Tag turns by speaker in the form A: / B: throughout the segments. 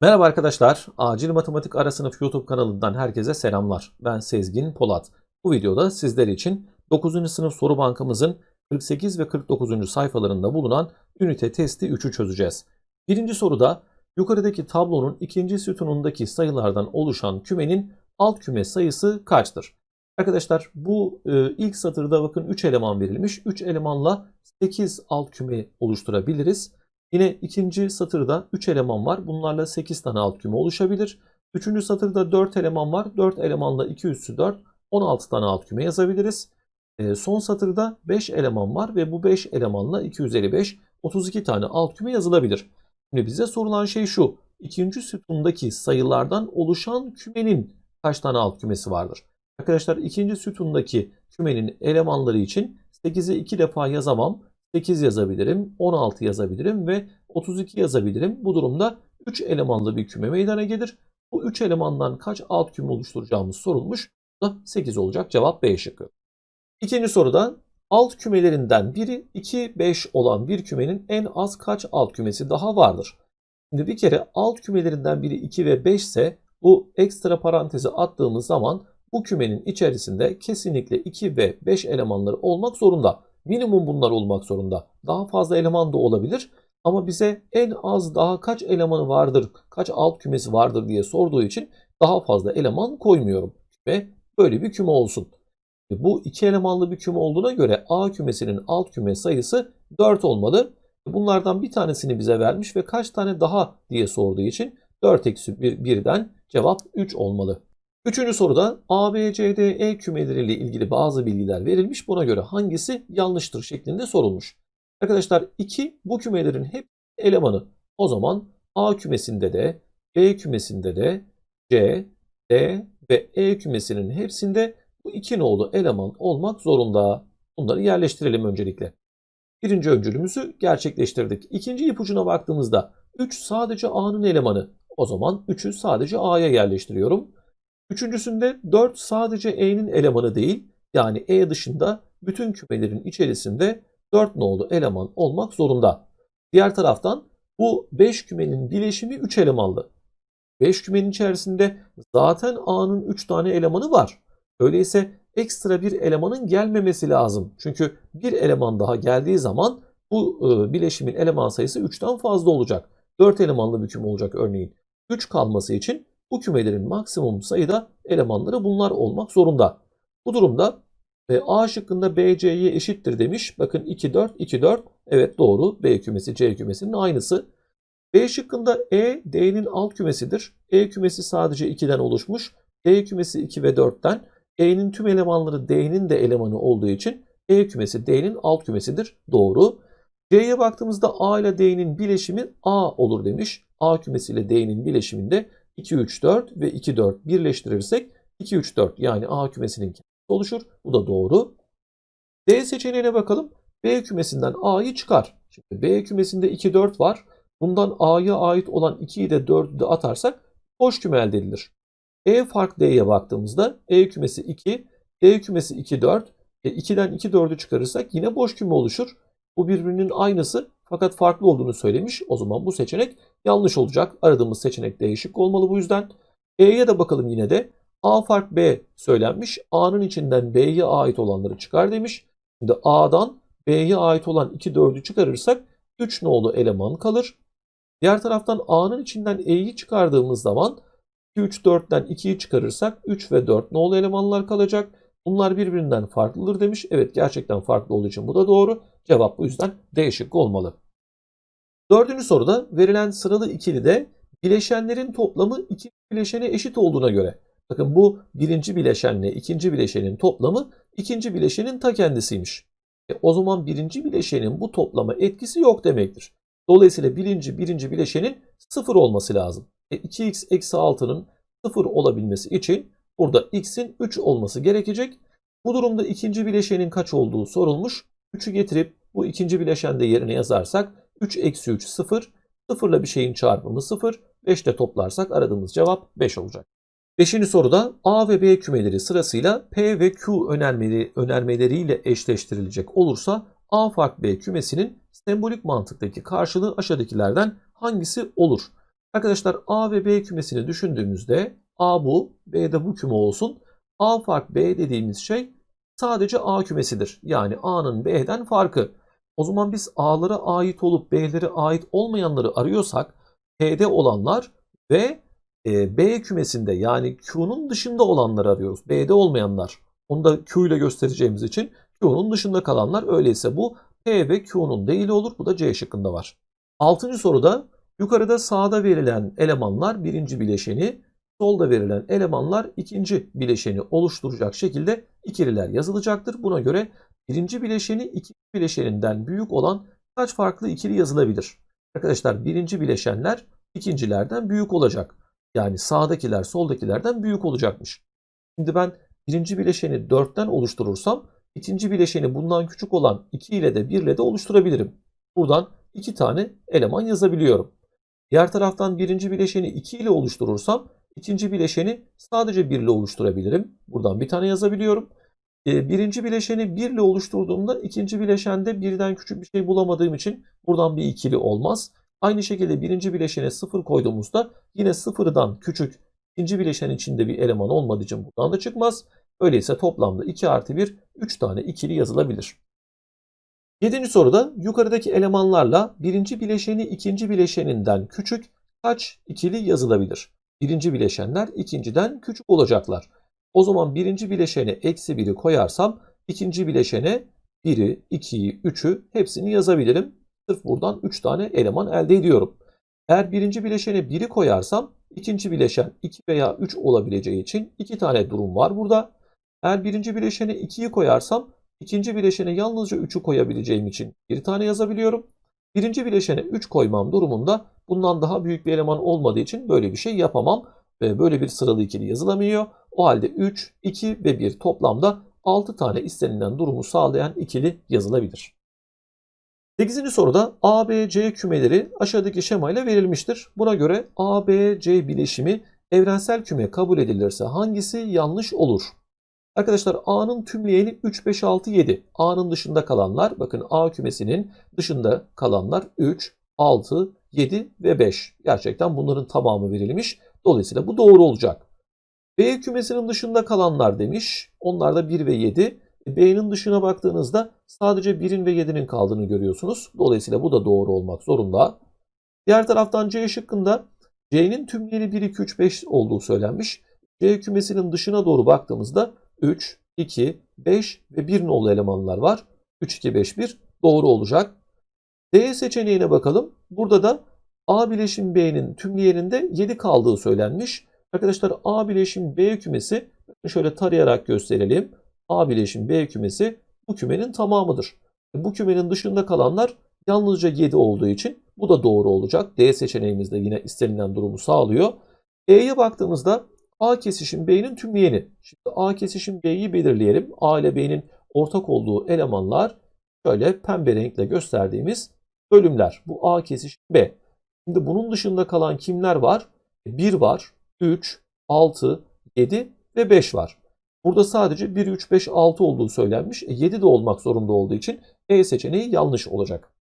A: Merhaba arkadaşlar, Acil Matematik Ara Sınıf YouTube kanalından herkese selamlar. Ben Sezgin Polat. Bu videoda sizler için 9. sınıf soru bankamızın 48 ve 49. sayfalarında bulunan ünite testi 3'ü çözeceğiz. Birinci soruda yukarıdaki tablonun ikinci sütunundaki sayılardan oluşan kümenin alt küme sayısı kaçtır? Arkadaşlar bu e, ilk satırda bakın 3 eleman verilmiş. 3 elemanla 8 alt küme oluşturabiliriz. Yine ikinci satırda 3 eleman var. Bunlarla 8 tane alt küme oluşabilir. Üçüncü satırda 4 eleman var. 4 elemanla 2 üssü 4, 16 tane alt küme yazabiliriz. E, son satırda 5 eleman var ve bu 5 elemanla 255, 32 tane alt küme yazılabilir. Şimdi bize sorulan şey şu. İkinci sütundaki sayılardan oluşan kümenin kaç tane alt kümesi vardır? Arkadaşlar ikinci sütundaki kümenin elemanları için 8'i 2 defa yazamam. 8 yazabilirim, 16 yazabilirim ve 32 yazabilirim. Bu durumda 3 elemanlı bir küme meydana gelir. Bu 3 elemandan kaç alt küme oluşturacağımız sorulmuş. Bu da 8 olacak. Cevap B şıkkı. İkinci soruda alt kümelerinden biri 2, 5 olan bir kümenin en az kaç alt kümesi daha vardır? Şimdi bir kere alt kümelerinden biri 2 ve 5 ise bu ekstra parantezi attığımız zaman bu kümenin içerisinde kesinlikle 2 ve 5 elemanları olmak zorunda. Minimum bunlar olmak zorunda. Daha fazla eleman da olabilir. Ama bize en az daha kaç elemanı vardır, kaç alt kümesi vardır diye sorduğu için daha fazla eleman koymuyorum. Ve böyle bir küme olsun. Bu iki elemanlı bir küme olduğuna göre A kümesinin alt küme sayısı 4 olmalı. Bunlardan bir tanesini bize vermiş ve kaç tane daha diye sorduğu için 4 eksi 1'den cevap 3 olmalı. Üçüncü soruda A, B, C, D, E kümeleriyle ilgili bazı bilgiler verilmiş. Buna göre hangisi yanlıştır şeklinde sorulmuş. Arkadaşlar 2 bu kümelerin hep elemanı. O zaman A kümesinde de B kümesinde de C, D ve E kümesinin hepsinde bu iki nolu eleman olmak zorunda. Bunları yerleştirelim öncelikle. Birinci öncülümüzü gerçekleştirdik. İkinci ipucuna baktığımızda 3 sadece A'nın elemanı. O zaman 3'ü sadece A'ya yerleştiriyorum. Üçüncüsünde 4 sadece E'nin elemanı değil, yani E dışında bütün kümelerin içerisinde 4 nolu eleman olmak zorunda. Diğer taraftan bu 5 kümenin bileşimi 3 elemanlı. 5 kümenin içerisinde zaten A'nın 3 tane elemanı var. Öyleyse ekstra bir elemanın gelmemesi lazım. Çünkü bir eleman daha geldiği zaman bu e, bileşimin eleman sayısı 3'ten fazla olacak. 4 elemanlı bir küme olacak örneğin. 3 kalması için bu kümelerin maksimum sayıda elemanları bunlar olmak zorunda. Bu durumda e, A şıkkında B, C'ye eşittir demiş. Bakın 2, 4, 2, 4. Evet doğru. B kümesi C kümesinin aynısı. B şıkkında E, D'nin alt kümesidir. E kümesi sadece 2'den oluşmuş. D kümesi 2 ve 4'ten. E'nin tüm elemanları D'nin de elemanı olduğu için E kümesi D'nin alt kümesidir. Doğru. C'ye baktığımızda A ile D'nin bileşimi A olur demiş. A kümesi ile D'nin bileşiminde 2, 3, 4 ve 2, 4 birleştirirsek 2, 3, 4 yani A kümesinin kendisi oluşur. Bu da doğru. D seçeneğine bakalım. B kümesinden A'yı çıkar. Şimdi B kümesinde 2, 4 var. Bundan A'ya ait olan 2'yi de 4'ü de atarsak boş küme elde edilir. E fark D'ye baktığımızda E kümesi 2, D kümesi 2, 4. E 2'den 2, 4'ü çıkarırsak yine boş küme oluşur. Bu birbirinin aynısı fakat farklı olduğunu söylemiş. O zaman bu seçenek yanlış olacak. Aradığımız seçenek değişik olmalı bu yüzden. E'ye de bakalım yine de. A fark B söylenmiş. A'nın içinden B'ye ait olanları çıkar demiş. Şimdi A'dan B'ye ait olan 2 4'ü çıkarırsak 3 nolu eleman kalır. Diğer taraftan A'nın içinden E'yi çıkardığımız zaman 2 3 4'ten 2'yi çıkarırsak 3 ve 4 nolu elemanlar kalacak. Bunlar birbirinden farklıdır demiş. Evet gerçekten farklı olduğu için bu da doğru. Cevap bu yüzden D şıkkı olmalı. Dördüncü soruda verilen sıralı ikilide bileşenlerin toplamı iki bileşene eşit olduğuna göre. Bakın bu birinci bileşenle ikinci bileşenin toplamı ikinci bileşenin ta kendisiymiş. E, o zaman birinci bileşenin bu toplama etkisi yok demektir. Dolayısıyla birinci birinci bileşenin sıfır olması lazım. E, 2x eksi 6'nın sıfır olabilmesi için burada x'in 3 olması gerekecek. Bu durumda ikinci bileşenin kaç olduğu sorulmuş. 3'ü getirip bu ikinci bileşende yerine yazarsak 3 eksi 3 0. 0 ile bir şeyin çarpımı 0. 5 ile toplarsak aradığımız cevap 5 olacak. Beşinci soruda A ve B kümeleri sırasıyla P ve Q önermeleri, önermeleriyle eşleştirilecek olursa A fark B kümesinin sembolik mantıktaki karşılığı aşağıdakilerden hangisi olur? Arkadaşlar A ve B kümesini düşündüğümüzde A bu, B de bu küme olsun. A fark B dediğimiz şey sadece A kümesidir. Yani A'nın B'den farkı. O zaman biz A'lara ait olup B'lere ait olmayanları arıyorsak P'de olanlar ve e, B kümesinde yani Q'nun dışında olanları arıyoruz. B'de olmayanlar. Onu da Q ile göstereceğimiz için Q'nun dışında kalanlar öyleyse bu P ve Q'nun değil olur. Bu da C şıkkında var. Altıncı soruda yukarıda sağda verilen elemanlar birinci bileşeni, solda verilen elemanlar ikinci bileşeni oluşturacak şekilde ikililer yazılacaktır. Buna göre birinci bileşeni ikinci bileşeninden büyük olan kaç farklı ikili yazılabilir? Arkadaşlar birinci bileşenler ikincilerden büyük olacak. Yani sağdakiler soldakilerden büyük olacakmış. Şimdi ben birinci bileşeni 4'ten oluşturursam ikinci bileşeni bundan küçük olan 2 ile de 1 ile de oluşturabilirim. Buradan 2 tane eleman yazabiliyorum. Diğer taraftan birinci bileşeni 2 ile oluşturursam ikinci bileşeni sadece 1 ile oluşturabilirim. Buradan bir tane yazabiliyorum. E, birinci bileşeni 1 ile oluşturduğumda ikinci bileşende birden küçük bir şey bulamadığım için buradan bir ikili olmaz. Aynı şekilde birinci bileşene 0 koyduğumuzda yine sıfırdan küçük ikinci bileşen içinde bir eleman olmadığı için buradan da çıkmaz. Öyleyse toplamda 2 artı 1 3 tane ikili yazılabilir. Yedinci soruda yukarıdaki elemanlarla birinci bileşeni ikinci bileşeninden küçük kaç ikili yazılabilir? Birinci bileşenler ikinciden küçük olacaklar. O zaman birinci bileşene eksi 1'i koyarsam ikinci bileşene 1'i, 2'yi, 3'ü hepsini yazabilirim. Sırf buradan 3 tane eleman elde ediyorum. Eğer birinci bileşene 1'i koyarsam ikinci bileşen 2 veya 3 olabileceği için 2 tane durum var burada. Eğer birinci bileşene 2'yi koyarsam ikinci bileşene yalnızca 3'ü koyabileceğim için bir tane yazabiliyorum. Birinci bileşene 3 koymam durumunda bundan daha büyük bir eleman olmadığı için böyle bir şey yapamam. Ve böyle bir sıralı ikili yazılamıyor. O halde 3, 2 ve 1 toplamda 6 tane istenilen durumu sağlayan ikili yazılabilir. 8. soruda A, B, C kümeleri aşağıdaki şemayla verilmiştir. Buna göre A, B, C bileşimi evrensel küme kabul edilirse hangisi yanlış olur? Arkadaşlar A'nın tümleyeni 3, 5, 6, 7. A'nın dışında kalanlar bakın A kümesinin dışında kalanlar 3, 6, 7 ve 5. Gerçekten bunların tamamı verilmiş. Dolayısıyla bu doğru olacak. B kümesinin dışında kalanlar demiş. Onlar da 1 ve 7. B'nin dışına baktığınızda sadece 1'in ve 7'nin kaldığını görüyorsunuz. Dolayısıyla bu da doğru olmak zorunda. Diğer taraftan C şıkkında C'nin tümleyeni 1, 2, 3, 5 olduğu söylenmiş. C kümesinin dışına doğru baktığımızda 3, 2, 5 ve 1 nolu elemanlar var. 3, 2, 5, 1 doğru olacak. D seçeneğine bakalım. Burada da A bileşim B'nin tümleyeninde 7 kaldığı söylenmiş. Arkadaşlar A bileşim B kümesi şöyle tarayarak gösterelim. A bileşim B kümesi bu kümenin tamamıdır. Bu kümenin dışında kalanlar yalnızca 7 olduğu için bu da doğru olacak. D seçeneğimiz de yine istenilen durumu sağlıyor. E'ye baktığımızda A kesişim B'nin tümleyeni. Şimdi A kesişim B'yi belirleyelim. A ile B'nin ortak olduğu elemanlar şöyle pembe renkle gösterdiğimiz bölümler. Bu A kesişim B. Şimdi bunun dışında kalan kimler var? 1 var, 3, 6, 7 ve 5 var. Burada sadece 1, 3, 5, 6 olduğu söylenmiş. E 7 de olmak zorunda olduğu için E seçeneği yanlış olacak.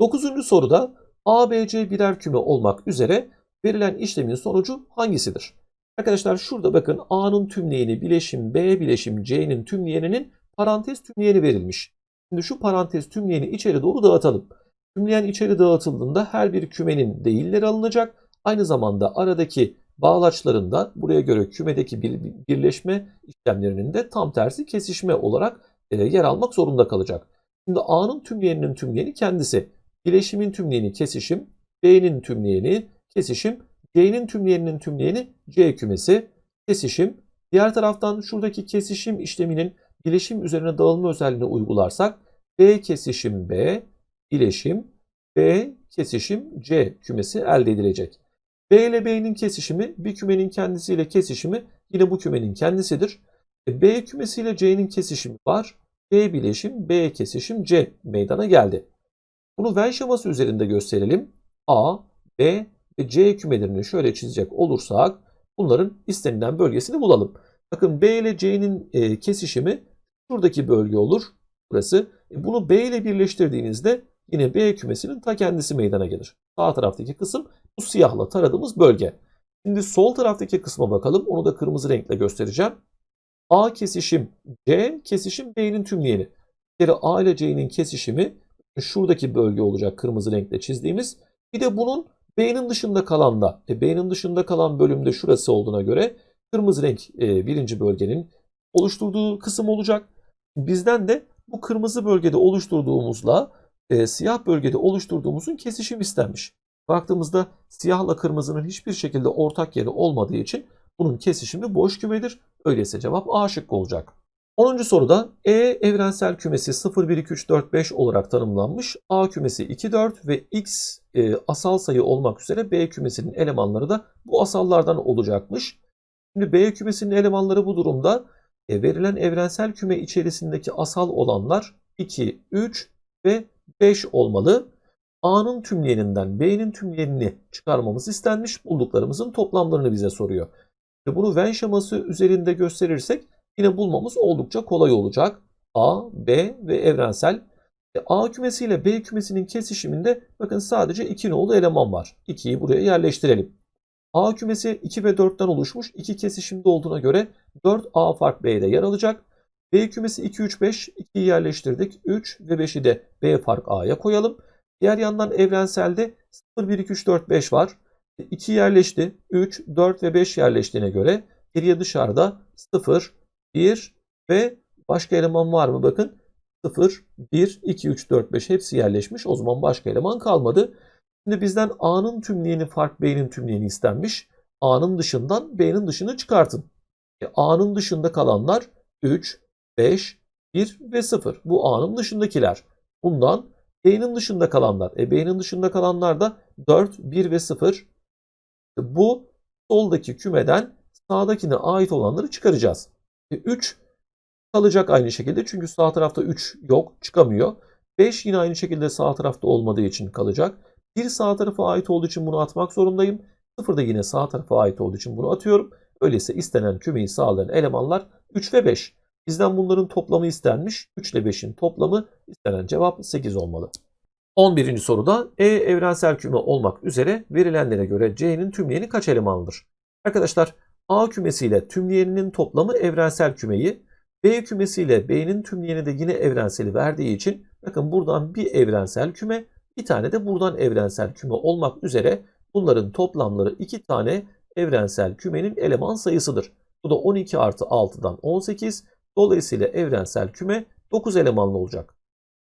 A: 9. soruda A, B, C birer küme olmak üzere verilen işlemin sonucu hangisidir? Arkadaşlar şurada bakın A'nın tümleyeni bileşim B bileşim C'nin tümleyeninin parantez tümleyeni verilmiş. Şimdi şu parantez tümleyeni içeri doğru dağıtalım. Tümleyen içeri dağıtıldığında her bir kümenin değilleri alınacak. Aynı zamanda aradaki bağlaçlarında buraya göre kümedeki bir, birleşme işlemlerinin de tam tersi kesişme olarak e, yer almak zorunda kalacak. Şimdi A'nın tümleyeninin tümleyeni kendisi. Bileşimin tümleyeni kesişim, B'nin tümleyeni kesişim, C'nin tümleyeninin tümleyeni C kümesi, kesişim. Diğer taraftan şuradaki kesişim işleminin bileşim üzerine dağılma özelliğini uygularsak B kesişim B, bileşim B kesişim C kümesi elde edilecek. B ile B'nin kesişimi bir kümenin kendisiyle kesişimi yine bu kümenin kendisidir. E, B kümesiyle C'nin kesişimi var. B bileşim B kesişim C meydana geldi. Bunu Venn şeması üzerinde gösterelim. A, B ve C kümelerini şöyle çizecek olursak bunların istenilen bölgesini bulalım. Bakın B ile C'nin e, kesişimi şuradaki bölge olur. Burası. E, bunu B ile birleştirdiğinizde yine B kümesinin ta kendisi meydana gelir. Sağ taraftaki kısım bu siyahla taradığımız bölge. Şimdi sol taraftaki kısma bakalım. Onu da kırmızı renkle göstereceğim. A kesişim C kesişim B'nin tümleyeni. Bir kere A ile C'nin kesişimi şuradaki bölge olacak kırmızı renkle çizdiğimiz. Bir de bunun B'nin dışında kalan da e, B'nin dışında kalan bölümde şurası olduğuna göre kırmızı renk e, birinci bölgenin oluşturduğu kısım olacak. Bizden de bu kırmızı bölgede oluşturduğumuzla e, siyah bölgede oluşturduğumuzun kesişim istenmiş. Baktığımızda siyahla kırmızının hiçbir şekilde ortak yeri olmadığı için bunun kesişimi boş kümedir. Öyleyse cevap A şıkkı olacak. 10. soruda E evrensel kümesi 0, 1, 2, 3, 4, 5 olarak tanımlanmış. A kümesi 2, 4 ve X e, asal sayı olmak üzere B kümesinin elemanları da bu asallardan olacakmış. Şimdi B kümesinin elemanları bu durumda e, verilen evrensel küme içerisindeki asal olanlar 2, 3 ve 5 olmalı. A'nın tümleyeninden B'nin tümleyenini çıkarmamız istenmiş. Bulduklarımızın toplamlarını bize soruyor. Ve bunu Venn şeması üzerinde gösterirsek yine bulmamız oldukça kolay olacak. A, B ve evrensel. E, A kümesi ile B kümesinin kesişiminde bakın sadece 2 nolu eleman var. 2'yi buraya yerleştirelim. A kümesi 2 ve 4'ten oluşmuş. 2 kesişimde olduğuna göre 4 A fark B'de yer alacak. B kümesi 2, 3, 5. 2'yi yerleştirdik. 3 ve 5'i de B fark A'ya koyalım. Diğer yandan evrenselde 0, 1, 2, 3, 4, 5 var. 2 yerleşti. 3, 4 ve 5 yerleştiğine göre geriye dışarıda 0, 1 ve başka eleman var mı? Bakın 0, 1, 2, 3, 4, 5 hepsi yerleşmiş. O zaman başka eleman kalmadı. Şimdi bizden A'nın tümleyeni fark B'nin tümleyeni istenmiş. A'nın dışından B'nin dışını çıkartın. E, A'nın dışında kalanlar 3, 5, 1 ve 0. Bu A'nın dışındakiler. Bundan B'nin dışında kalanlar. E, B'nin dışında kalanlar da 4, 1 ve 0. Bu soldaki kümeden sağdakine ait olanları çıkaracağız. E, 3 kalacak aynı şekilde çünkü sağ tarafta 3 yok çıkamıyor. 5 yine aynı şekilde sağ tarafta olmadığı için kalacak. 1 sağ tarafa ait olduğu için bunu atmak zorundayım. 0 da yine sağ tarafa ait olduğu için bunu atıyorum. Öyleyse istenen kümeyi sağlayan elemanlar 3 ve 5. Bizden bunların toplamı istenmiş. 3 ile 5'in toplamı istenen cevap 8 olmalı. 11. soruda E evrensel küme olmak üzere verilenlere göre C'nin tümleyeni kaç elemanlıdır? Arkadaşlar A kümesiyle tümleyeninin toplamı evrensel kümeyi, B kümesiyle B'nin tümleyeni de yine evrenseli verdiği için bakın buradan bir evrensel küme, bir tane de buradan evrensel küme olmak üzere bunların toplamları iki tane evrensel kümenin eleman sayısıdır. Bu da 12 artı 6'dan 18. Dolayısıyla evrensel küme 9 elemanlı olacak.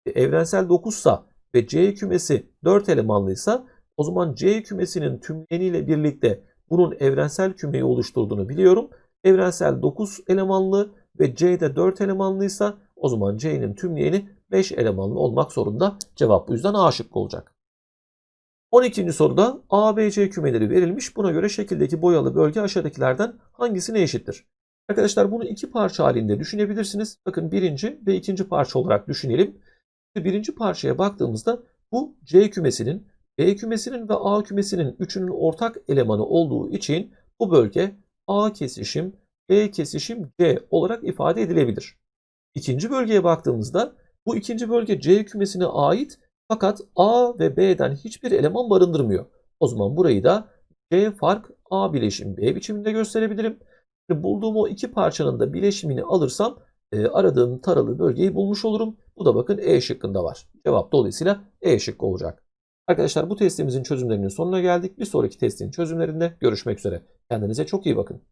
A: E, evrensel 9 sa ve C kümesi 4 elemanlıysa o zaman C kümesinin tümleniyle birlikte bunun evrensel kümeyi oluşturduğunu biliyorum. Evrensel 9 elemanlı ve C'de 4 elemanlıysa o zaman C'nin tümleyeni 5 elemanlı olmak zorunda. Cevap bu yüzden A şıkkı olacak. 12. soruda A, B, C kümeleri verilmiş. Buna göre şekildeki boyalı bölge aşağıdakilerden hangisine eşittir? Arkadaşlar bunu iki parça halinde düşünebilirsiniz. Bakın birinci ve ikinci parça olarak düşünelim. Birinci parçaya baktığımızda bu C kümesinin, B kümesinin ve A kümesinin üçünün ortak elemanı olduğu için bu bölge A kesişim, B kesişim C olarak ifade edilebilir. İkinci bölgeye baktığımızda bu ikinci bölge C kümesine ait fakat A ve B'den hiçbir eleman barındırmıyor. O zaman burayı da C fark A bileşim B biçiminde gösterebilirim. Bulduğum o iki parçanın da bileşimini alırsam e, aradığım taralı bölgeyi bulmuş olurum. Bu da bakın E şıkkında var. Cevap dolayısıyla E şıkkı olacak. Arkadaşlar bu testimizin çözümlerinin sonuna geldik. Bir sonraki testin çözümlerinde görüşmek üzere. Kendinize çok iyi bakın.